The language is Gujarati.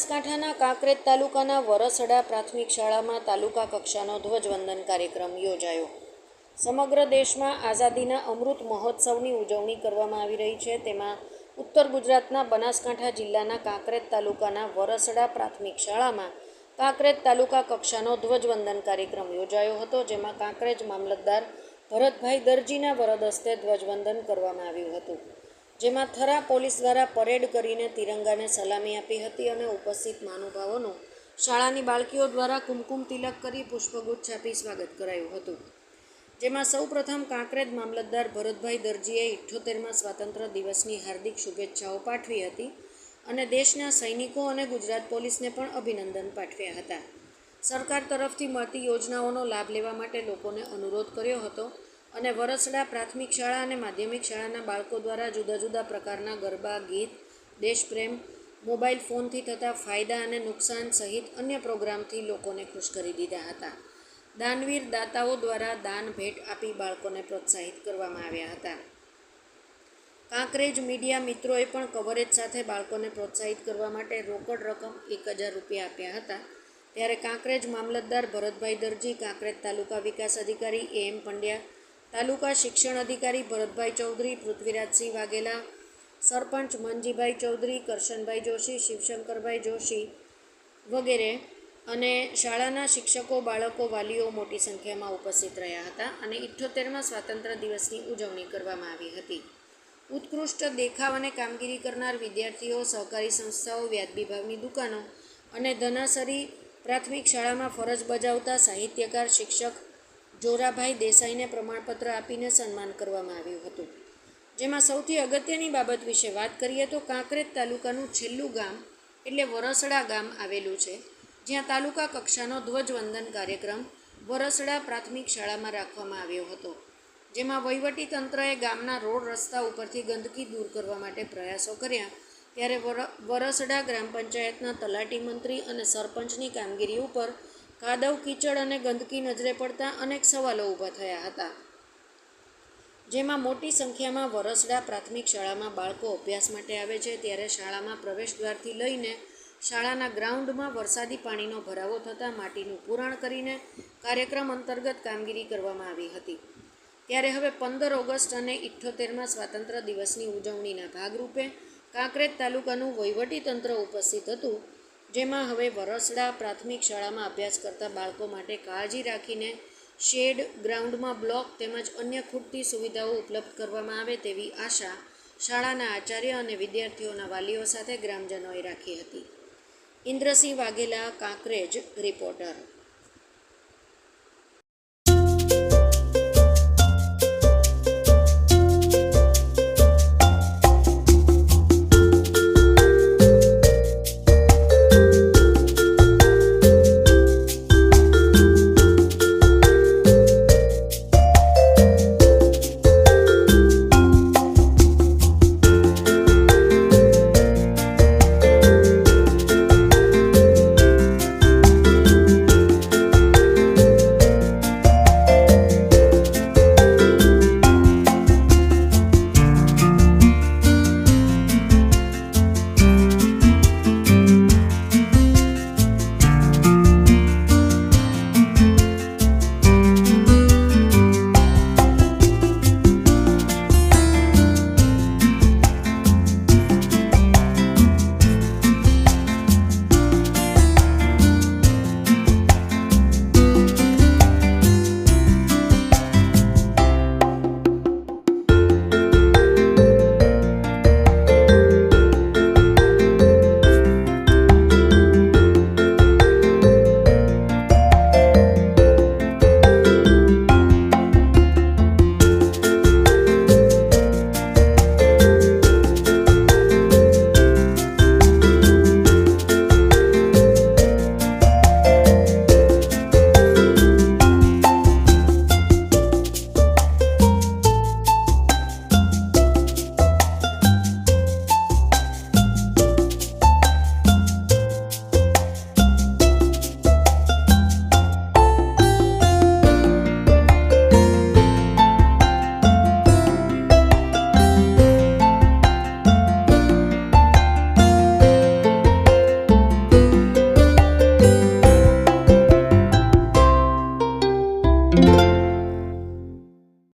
બનાસકાંઠાના કાંકરેજ તાલુકાના વરસડા પ્રાથમિક શાળામાં તાલુકા કક્ષાનો ધ્વજવંદન કાર્યક્રમ યોજાયો. સમગ્ર દેશમાં આઝાદીના અમૃત મહોત્સવની ઉજવણી કરવામાં આવી રહી છે. તેમાં ઉત્તર ગુજરાતના બનાસકાંઠા જિલ્લાના કાંકરેજ તાલુકાના વરસડા પ્રાથમિક શાળામાં કાંકરેજ તાલુકા કક્ષાનો ધ્વજવંદન કાર્યક્રમ યોજાયો હતો, જેમાં કાંકરેજ મામલતદાર ભરતભાઈ દરજીના વરદ હસ્તે ધ્વજવંદન કરવામાં આવ્યું હતું. જેમાં થરા પોલીસ દ્વારા પરેડ કરીને તિરંગાને સલામી આપી હતી અને ઉપસ્થિત મહાનુભાવોનું શાળાની બાળકીઓ દ્વારા કુમકુમ તિલક કરી પુષ્પગુચ્છ આપી સ્વાગત કરાયું હતું. જેમાં સૌપ્રથમ કાંકરેજ મામલતદાર ભરતભાઈ દરજીએ ઇઠ્ઠોતેરમાં સ્વાતંત્ર્ય દિવસની હાર્દિક શુભેચ્છાઓ પાઠવી હતી અને દેશના સૈનિકો અને ગુજરાત પોલીસને પણ અભિનંદન પાઠવ્યા હતા. સરકાર તરફથી મળતી યોજનાઓનો લાભ લેવા માટે લોકોને અનુરોધ કર્યો હતો અને વરસડા પ્રાથમિક શાળા અને માધ્યમિક શાળાના બાળકો દ્વારા જુદા જુદા પ્રકારના ગરબા, ગીત, દેશપ્રેમ, મોબાઈલ ફોનથી થતા ફાયદા અને નુકસાન સહિત અન્ય પ્રોગ્રામથી લોકોને ખુશ કરી દીધા હતા. દાનવીર દાતાઓ દ્વારા દાન ભેટ આપી બાળકોને પ્રોત્સાહિત કરવામાં આવ્યા હતા. કાંકરેજ મીડિયા મિત્રોએ પણ કવરેજ સાથે બાળકોને પ્રોત્સાહિત કરવા માટે રોકડ રકમ એક હજાર રૂપિયા આપ્યા હતા. ત્યારે કાંકરેજ મામલતદાર ભરતભાઈ દરજી, કાંકરેજ તાલુકા વિકાસ અધિકારી એ એમ પંડ્યા તાલુકા શિક્ષણ અધિકારી ભરતભાઈ ચૌધરી, પૃથ્વીરાજસિંહ વાઘેલા, સરપંચ મનજીભાઈ ચૌધરી, કરશનભાઈ જોશી, શિવશંકરભાઈ જોશી વગેરે અને શાળાના શિક્ષકો, બાળકો, વાલીઓ મોટી સંખ્યામાં ઉપસ્થિત રહ્યા હતા અને ઇઠ્ઠોતેરમાં સ્વાતંત્ર્ય દિવસની ઉજવણી કરવામાં આવી હતી. ઉત્કૃષ્ટ દેખાવ અને કામગીરી કરનાર વિદ્યાર્થીઓ, સહકારી સંસ્થાઓ વ્યાજબી ભાવની દુકાનો અને ધનાસરી પ્રાથમિક શાળામાં ફરજ બજાવતા સાહિત્યકાર, શિક્ષક જોરાભાઈ દેસાઈને પ્રમાણપત્ર આપીને સન્માન કરવામાં આવ્યું હતું. જેમાં સૌથી અગત્યની બાબત વિશે વાત કરીએ તો કાંકરેજ તાલુકાનું છેલ્લું ગામ, એટલે વરસડા ગામ આવેલું છે, જ્યાં તાલુકા કક્ષાનો ધ્વજવંદન કાર્યક્રમ વરસડા પ્રાથમિક શાળામાં રાખવામાં આવ્યો હતો. જેમાં વહીવટી તંત્રએ ગામના રોડ રસ્તા ઉપરથી ગંદકી દૂર કરવા માટે પ્રયાસો કર્યા, ત્યારે વર, વરસડા ગ્રામ પંચાયતના તલાટી મંત્રી અને સરપંચની કામગીરી ઉપર કાદવ, કીચડ અને ગંદકી નજરે પડતા અનેક સવાલો ઊભા થયા હતા. જેમાં મોટી સંખ્યામાં વરસડા પ્રાથમિક શાળામાં બાળકો અભ્યાસ માટે આવે છે, ત્યારે શાળામાં પ્રવેશ દ્વારથી લઈને શાળાના ગ્રાઉન્ડમાં વરસાદી પાણીનો ભરાવો થતાં માટીનું પુરાણ કરીને કાર્યક્રમ અંતર્ગત કામગીરી કરવામાં આવી હતી. ત્યારે હવે પંદર ઓગસ્ટ અને ઇઠ્ઠોતેરમાં સ્વાતંત્ર્ય દિવસની ઉજવણીના ભાગરૂપે કાંકરેજ તાલુકાનું વહીવટી તંત્ર ઉપસ્થિત હતું. જેમાં હવે વરસડા પ્રાથમિક શાળામાં અભ્યાસ કરતા બાળકો માટે કાળજી રાખીને શેડ, ગ્રાઉન્ડમાં બ્લોક તેમજ અન્ય ખૂટતી સુવિધાઓ ઉપલબ્ધ કરવામાં આવે તેવી આશા શાળાના આચાર્ય અને વિદ્યાર્થીઓના વાલીઓ સાથે ગ્રામજનોએ રાખી હતી. ઇન્દ્રસિંહ વાઘેલા, કાંકરેજ, રિપોર્ટર.